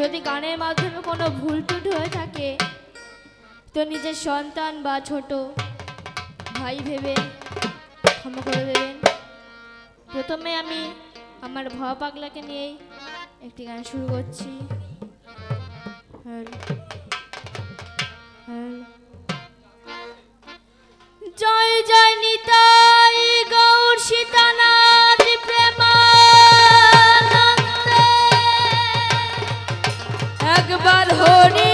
যদি গানের মাধ্যমে কোনো ভুল টুট হয়ে থাকে, তো নিজের সন্তান বা ছোট ভাই ভেবে ক্ষমা করে দেবেন। প্রথমে আমি আমার ভয় পাগলাকে নিয়েই একটি গান শুরু করছি। জয় জয় নিতাই গৌর সীতানা হরি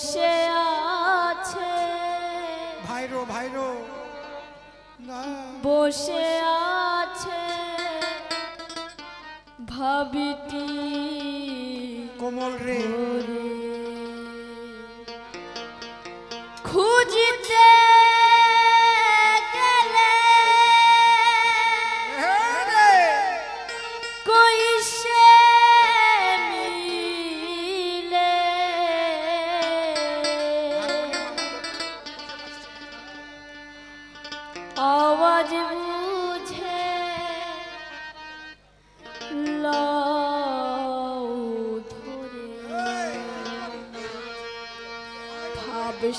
Moshe. আওয়াজ বুঝে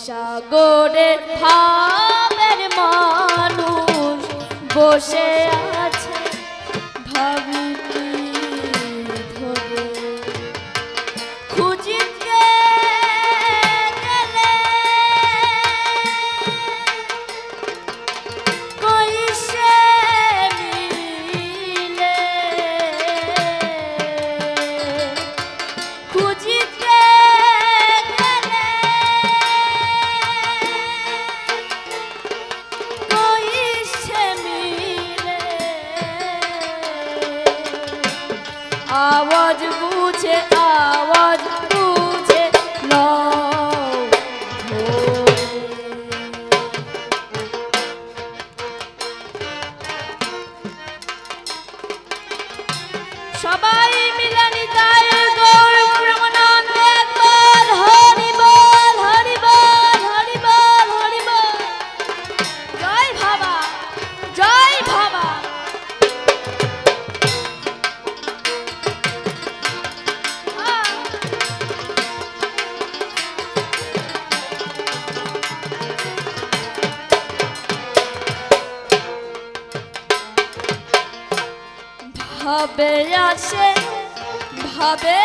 সাগরে ভাবের মানুষ বসে আ pode voar. ভাবে আসে ভাবে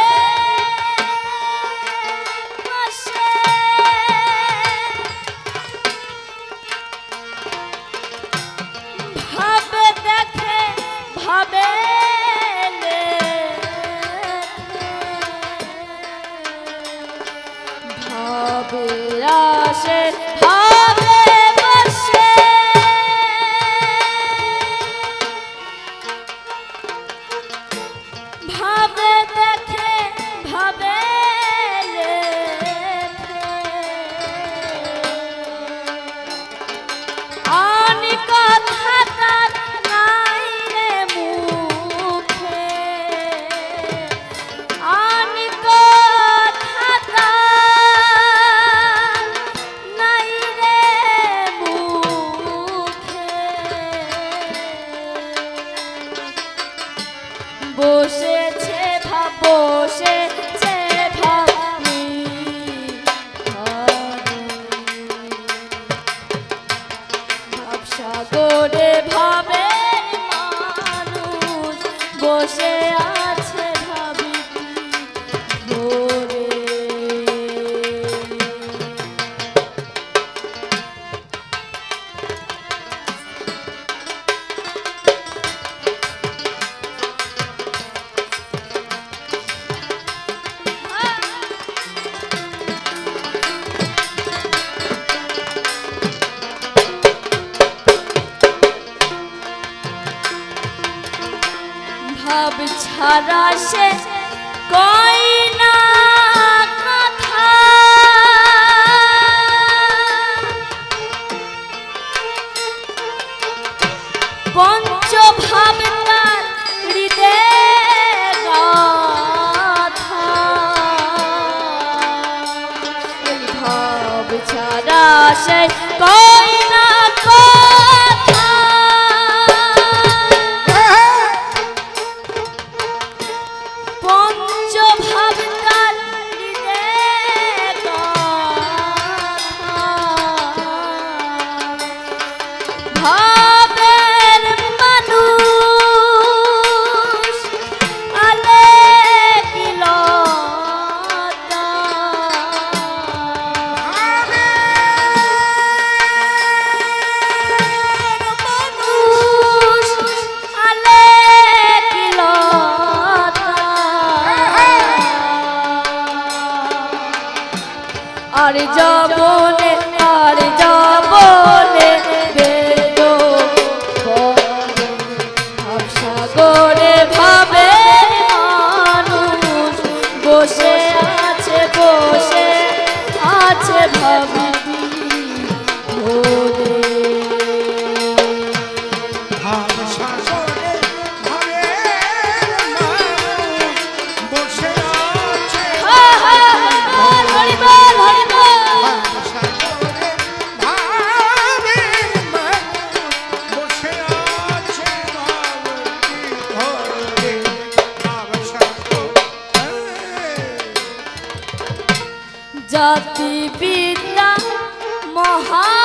সেই কর আর যাবনে সতী বিদ্যা মহা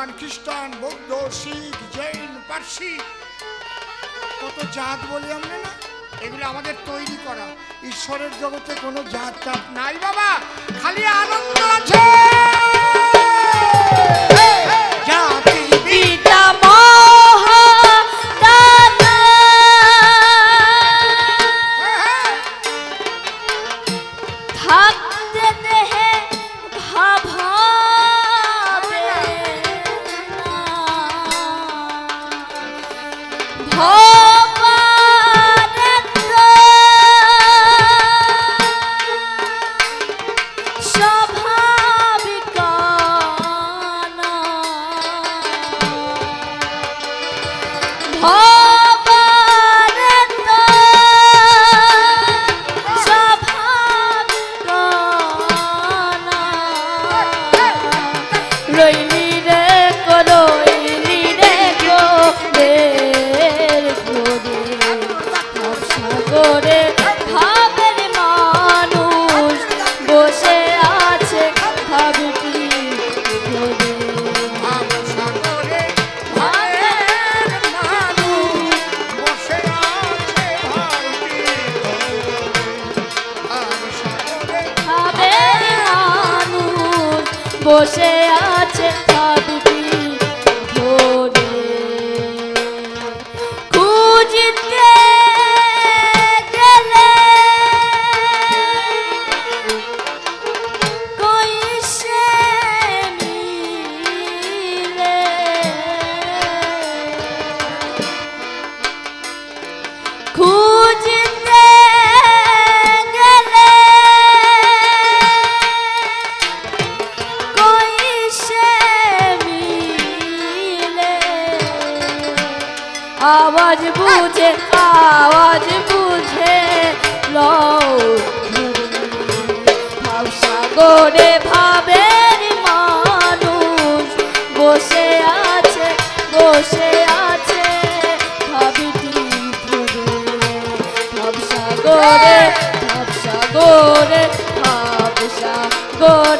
মুসলমান খ্রিস্টান, বৌদ্ধ, শিখ, জৈন, পার্সি। কত জাত বলি আমরা না? এগুলো আমাদের তৈরি করা। ঈশ্বরের জগতে কোনো জাত চাপ নাই বাবা। খালি আনন্দ আছে।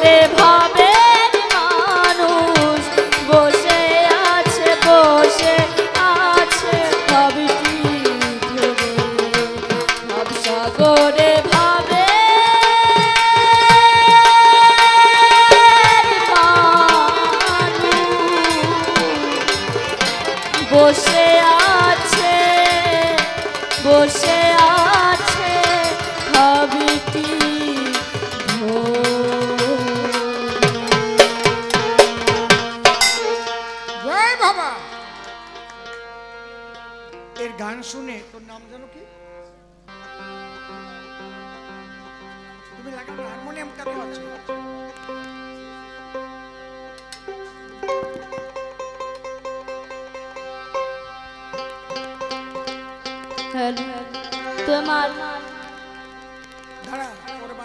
Dev. এর গান শুনে তোর নাম জানো কি? তুমি লাগানো হারমোনিয়াম কেন আছে?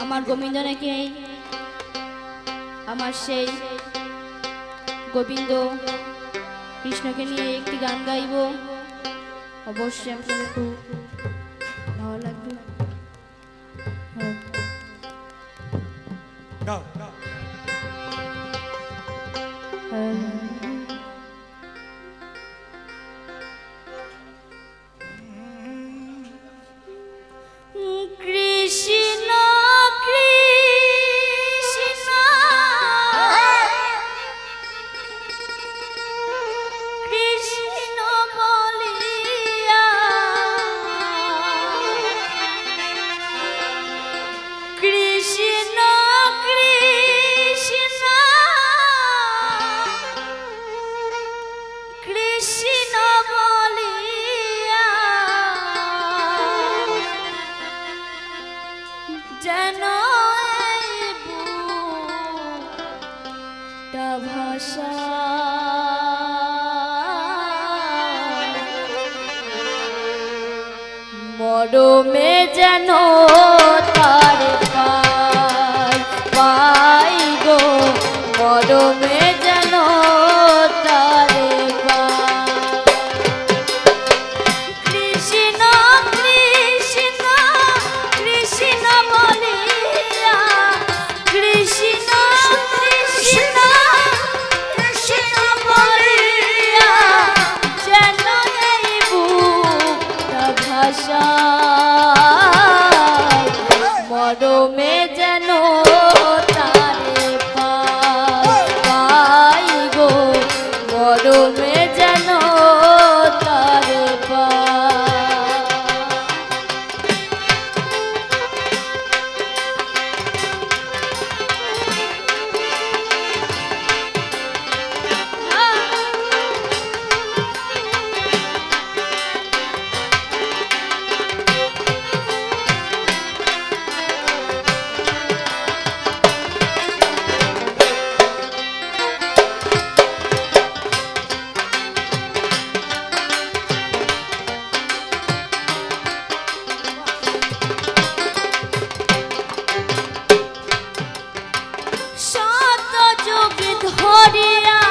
আমার গোবিন্দ নাকি আমার সেই গোবিন্দ কৃষ্ণকে নিয়ে একটি গান গাইব। 我不事啊，冇，মরমে যেন তার পাই গো মরমে ধরিয়া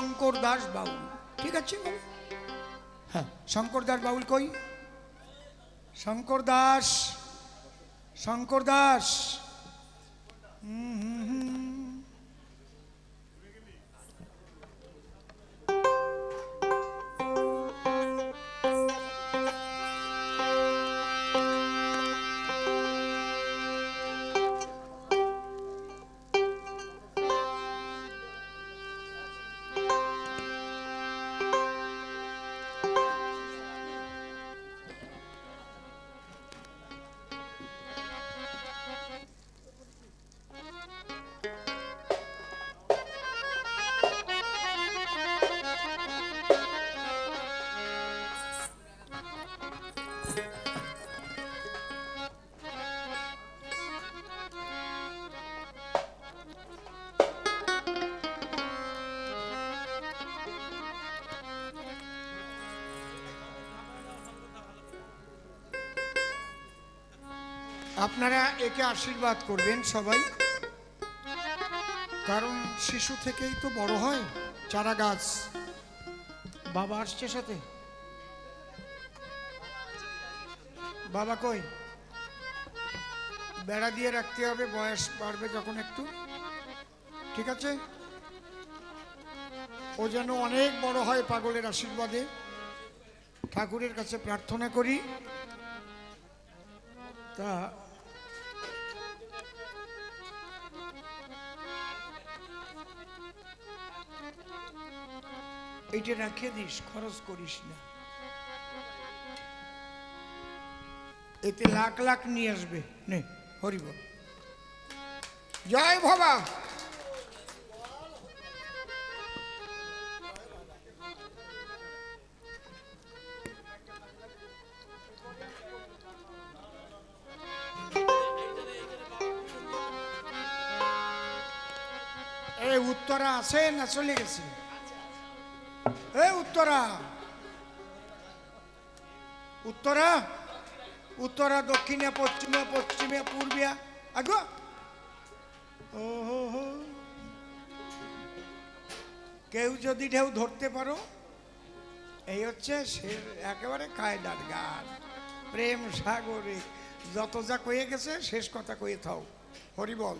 শঙ্কর দাস বাউল। ঠিক আছে হ্যাঁ শঙ্কর দাস বাউল কই? শঙ্কর দাস শঙ্কর দাস। হম। আপনারা একে আশীর্বাদ করবেন সবাই। কারণ শিশু থেকেই তো বড় হয় চারা গাছ বাবা আসছে সাথে। বাবা কই? বেড়া দিয়ে রাখতে হবে, বয়স বাড়বে যখন একটু। ঠিক আছে? ও যেন অনেক বড় হয় পাগলের আশীর্বাদে। ঠাকুরের কাছে প্রার্থনা করি। তা এইটা রেখে দিস খরচ করিস না এতে লাখ লাখ নিয়ে আসবে নে হরিব জয় ভবা উত্তরা আছে না চলে গেছে উত্তরা। উত্তরা? উত্তরা, দক্ষিণে, পশ্চিমে পশ্চিমে, পূর্বে। আগো। ও। কেউ যদি ঢেউ ধরতে পারো, এই হচ্ছে সে একেবারে কায়দার গান। প্রেম সাগরে, যত যা কয়ে গেছে, শেষ কথা কয়ে থাও। হরিবল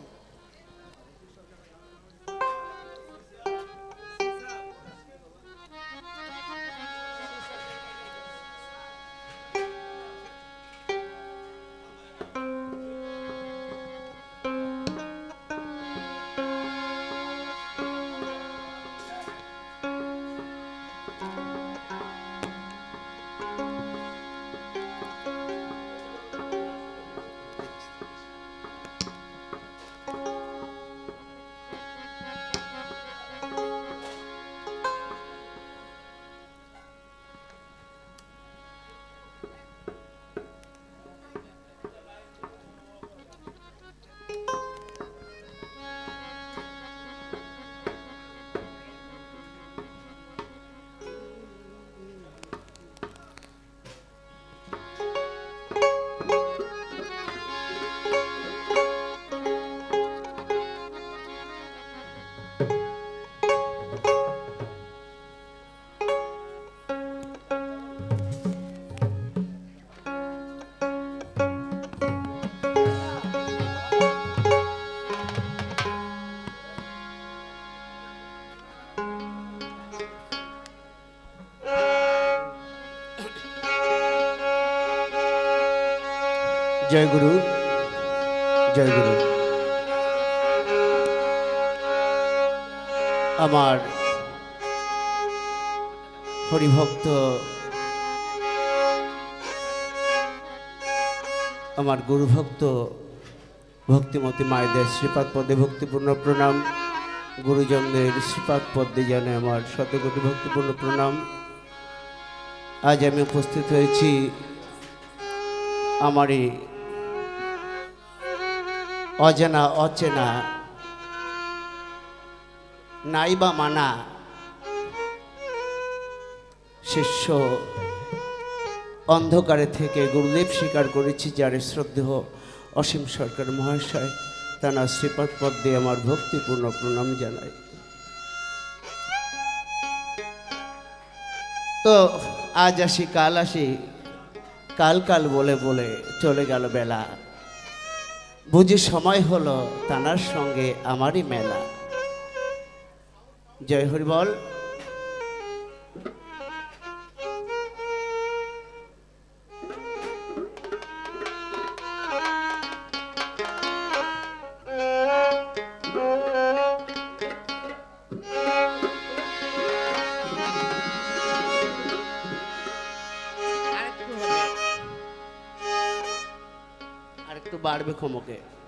জয় গুরু জয় গুরু। আমার হরিভক্ত, আমার গুরুভক্ত, ভক্তিমতী মায়েদের শ্রীপাদ পদে ভক্তিপূর্ণ প্রণাম। গুরুজনদের শ্রীপাদ পদ্মে জানে আমার শতকোটি ভক্তিপূর্ণ প্রণাম। আজ আমি উপস্থিত হয়েছি আমারই অজানা, অচেনা। নাইবা মানা। শিষ্য অন্ধকারে থেকে গুরুদেব স্বীকার করেছি যার শ্রদ্ধেহ অসীম সরকার মহাশয়, তানা শ্রীপদ পদ দিয়ে আমার ভক্তিপূর্ণ প্রণাম জানাই তো আজ আসি, কাল আসি, কাল কাল বলে বলে চলে গেল বেলা। বুঝি সময় হলো তানার সঙ্গে আমারই মেলা। জয় হরি বল আর একটু বাড়বে ক্ষমকে